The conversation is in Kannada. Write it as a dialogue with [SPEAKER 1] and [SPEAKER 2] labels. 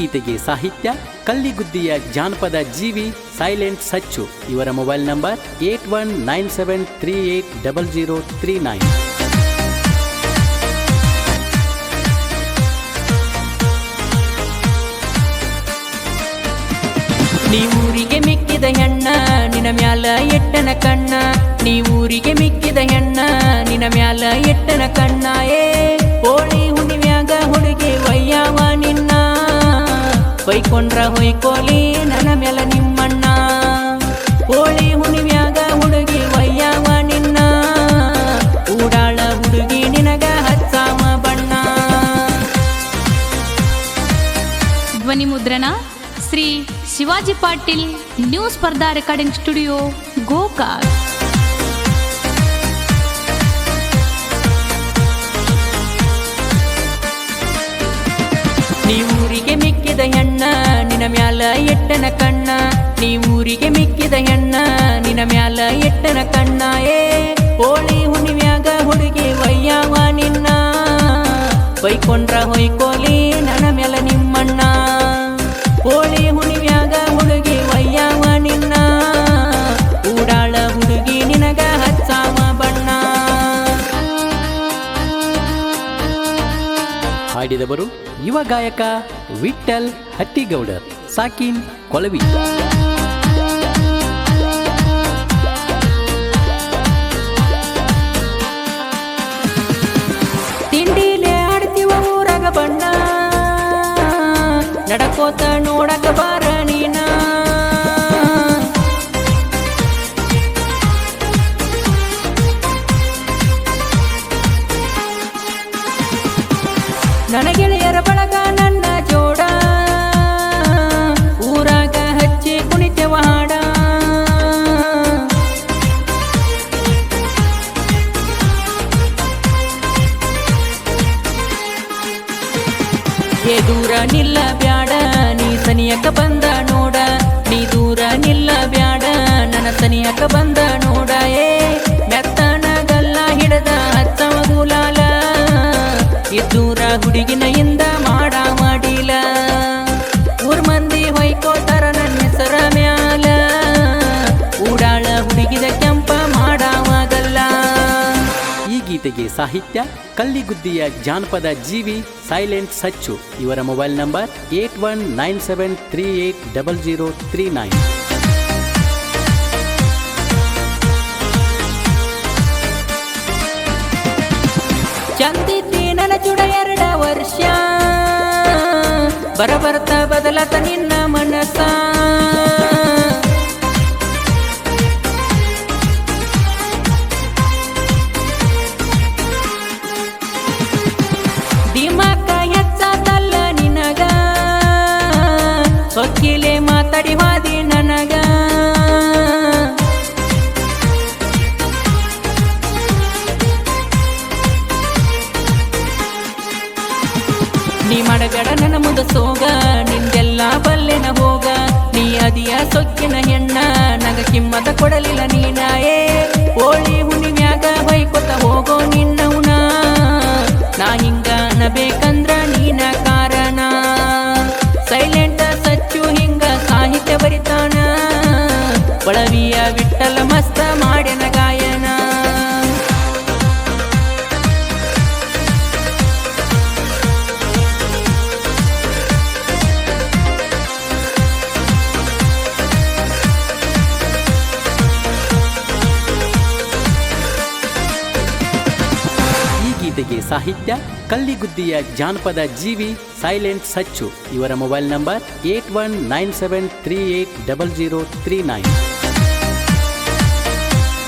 [SPEAKER 1] ಗೀತೆಗೆ ಸಾಹಿತ್ಯ, ಕಲ್ಲಿಗುದ್ದಿಯ ಜಾನಪದ ಜೀವಿ, ಸೈಲೆಂಟ್ ಸಚ್ಚು. ಇವರ mobile number eight one nine seven three eight double zero three nine.
[SPEAKER 2] ನೀವೂರಿಗೆ ಮಿಕ್ಕಿದ ಹೆಣ್ಣ ನಿನ ಮ್ಯಾಲ ಎಟ್ಟನ ಕಣ್ಣ. ಊರಿಗೆ ಮಿಕ್ಕಿದ ಹೆಣ್ಣ ನಿನ ಮ್ಯಾಲ ಎಟ್ಟನ ಕಣ್ಣ. ಏ ಹೋಳಿ ಬೈಕೊಂಡ್ರ ಹೊಯ್ಕೋಲಿ, ನನ್ನ ಮ್ಯಾಲ ನಿಮ್ಮಣ್ಣ. ಹೋಳಿ ಹುಣಿವ್ಯಾಗ ಹುಡುಗಿ ವಯ್ಯಾವ ನಿನ್ನ. ಊಡಾಳ ಹುಡುಗಿ ನಿನಗ ಹಚ್ಚಾಮ ಬಣ್ಣ.
[SPEAKER 3] ಧ್ವನಿ ಮುದ್ರಣ, Shri Shivaji Patil new Spardha recording studio Gokak.
[SPEAKER 2] ಮ್ಯಾಲ ಎಟ್ಟನ ಕಣ್ಣ, ನೀ ಊರಿಗೆ ಮಿಕ್ಕಿದ ಹೆಣ್ಣ. ನಿನ ಮ್ಯಾಲ ಎಟ್ಟನ ಕಣ್ಣ, ಏ, ಹೋಳಿ ಹುಣ್ಣಿಮ್ಯಾಗ ಹುಡುಗಿ ವಯ್ಯಾವ ನಿನ್ನ. ಬೈಕೊಂಡ್ರ ಹೊಯ್ಕೋಲಿ ನನ್ನ ಮ್ಯಾಲ ನಿಮ್ಮಣ್ಣ. ಹೋಳಿ ಹುಣ್ಣಿಮ್ಯಾಗ ಹುಡುಗಿ ವಯ್ಯಾವ ನಿನ್ನ. ಊಡಾಳ ಹುಡುಗಿ ನಿನಗ ಹಚ್ಚಾವ ಬಣ್ಣ.
[SPEAKER 1] ಹಾಡಿದವರು ಯುವ ಗಾಯಕ ವಿಠಲ್ ಹಟ್ಟಿಗೌಡರ್ ಸಾಕಿನ್ ಕೊಲವಿ.
[SPEAKER 2] ತಿಂಡಿಲೆ ಆಡ್ತೀವ ಊರಾಗ ಬಣ್ಣ. ನಡಕೋತ ನೋಡಕ ಬಾರ ನೀನ. ನನ್ನ ಗೆಳೆಯರ ಬಳಗ ಏ ದೂರ ನಿಲ್ಲ ಬ್ಯಾಡ ನೀ ಸನಿಯಕ ಬಂದ ನೋಡ. ನೀ ದೂರ ನಿಲ್ಲ ಬ್ಯಾಡ ನನ್ನ ಸನಿಯಕ ಬಂದ ನೋಡ.
[SPEAKER 1] ಗೀತೆಗೆ ಸಾಹಿತ್ಯ, ಕಲ್ಲಿಗುದ್ದಿಯ ಜಾನಪದ ಜೀವಿ, ಸೈಲೆಂಟ್ ಸಚ್ಚು. ಇವರ mobile number eight one nine seven three eight double zero three nine.
[SPEAKER 2] ಚಂದಿದ್ದಿ ನನ ಚುಡ ಎರಡ ವರ್ಷ. ಬರಬರ್ತ ಬದಲತ ನಿನ್ನ ಮನಸ ಮಾಡಬೇಡ, ನನ್ನ ಮುಂದ ಸೋಗ. ನಿಂದೆಲ್ಲ ಬಲ್ಲೆನ ಹೋಗ. ನೀ ಅದಿಯ ಸೊಕ್ಕಿನ ಹೆಣ್ಣ. ನಗ ಕಿಮ್ಮತ ಕೊಡಲಿಲ್ಲ ನೀನಾಯೇ ಹೋಳಿ ಹುಣ್ಣಿಮ್ಯಾಗ ಹೊಯ್ಕೊತ ಹೋಗೋ ನಿನ್ನವನ ನಾ ಹಿಂಗ ಅನ್ನಬೇಕಂದ್ರ ನೀನ ಕಾರಣ. ಸೈಲೆಂಟ್ ಸಚ್ಚು ಹಿಂಗ ಸಾಹಿತ್ಯ ಬರಿತಾನ. ಒಳವಿಯ ವಿಠಲ ಮಸ್ತ ಮಾಡ್ಯನ.
[SPEAKER 1] ಈ ಗೀತೆಗೆ ಸಾಹಿತ್ಯ, ಕಲ್ಲಿಗುದ್ದಿಯ ಜಾನಪದ ಜೀವಿ, ಸೈಲೆಂಟ್ ಸಚ್ಚು. ಇವರ mobile number eight one nine seven three eight double zero three nine.